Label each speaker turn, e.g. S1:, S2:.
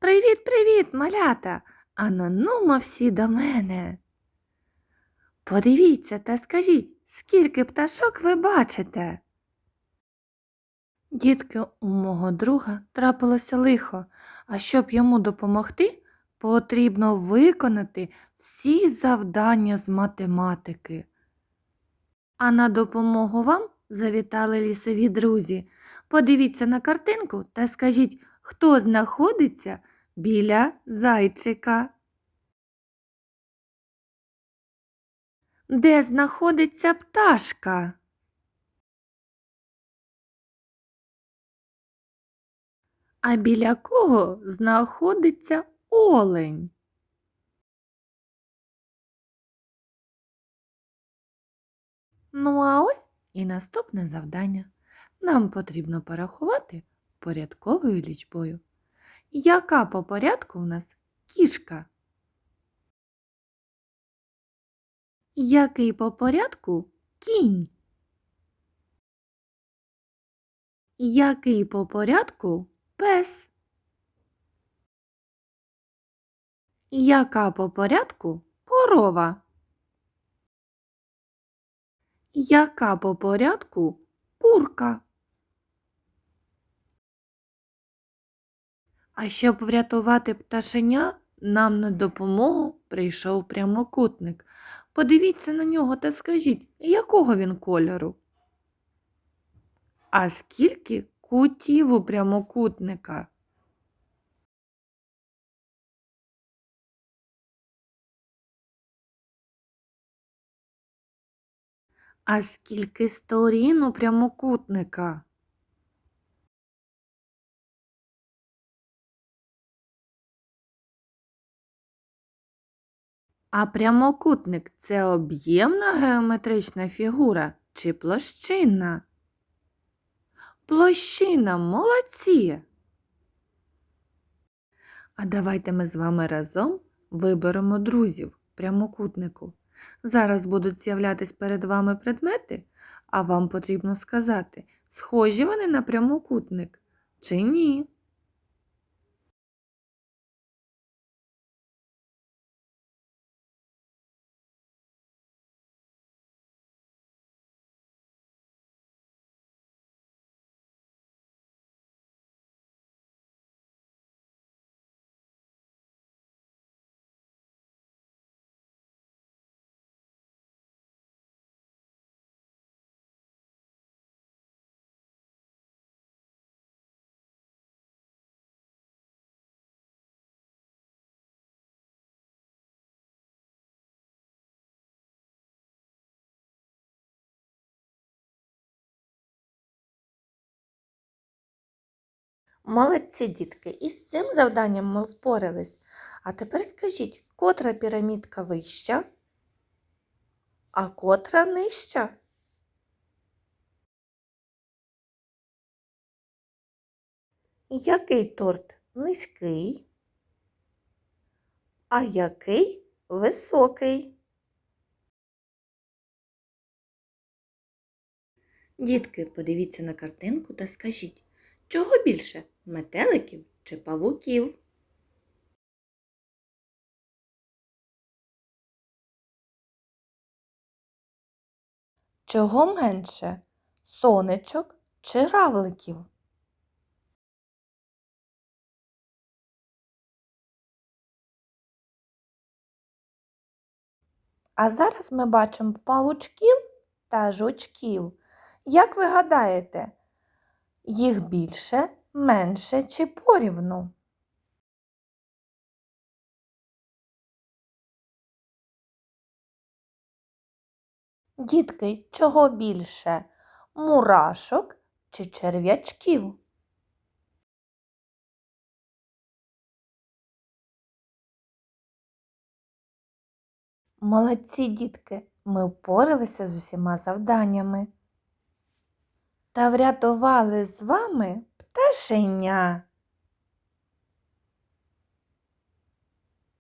S1: Привіт, привіт, малята! А ну всі до мене. Подивіться та скажіть, скільки пташок ви бачите? Дітки, у мого друга трапилося лихо, а щоб йому допомогти, потрібно виконати всі завдання з математики. А на допомогу вам завітали лісові друзі. Подивіться на картинку та скажіть, хто знаходиться біля зайчика. Де знаходиться пташка? А біля кого знаходиться олень? Ну, а ось і наступне завдання. Нам потрібно порахувати порядковою лічбою. Яка по порядку в нас кішка? Який по порядку кінь? Який по порядку пес? Яка по порядку корова? Яка по порядку курка? А щоб врятувати пташеня, нам на допомогу прийшов прямокутник. Подивіться на нього та скажіть, якого він кольору? А скільки кутів у прямокутника? А скільки сторін у прямокутника? А прямокутник це об'ємна геометрична фігура чи площинна? Площина, молодці! А давайте ми з вами разом виберемо друзів прямокутнику. Зараз будуть з'являтись перед вами предмети, а вам потрібно сказати, схожі вони на прямокутник чи ні. Молодці, дітки, із цим завданням ми впорались. А тепер скажіть, котра пірамідка вища, а котра нижча? Який торт низький, а який високий? Дітки, подивіться на картинку та скажіть, чого більше метеликів чи павуків? Чого менше сонечок чи равликів? А зараз ми бачимо павучків та жучків. Як ви гадаєте, їх більше, менше чи порівну? Дітки, чого більше? Мурашок чи черв'ячків? Молодці дітки, ми впоралися з усіма завданнями та врятували з вами пташеня.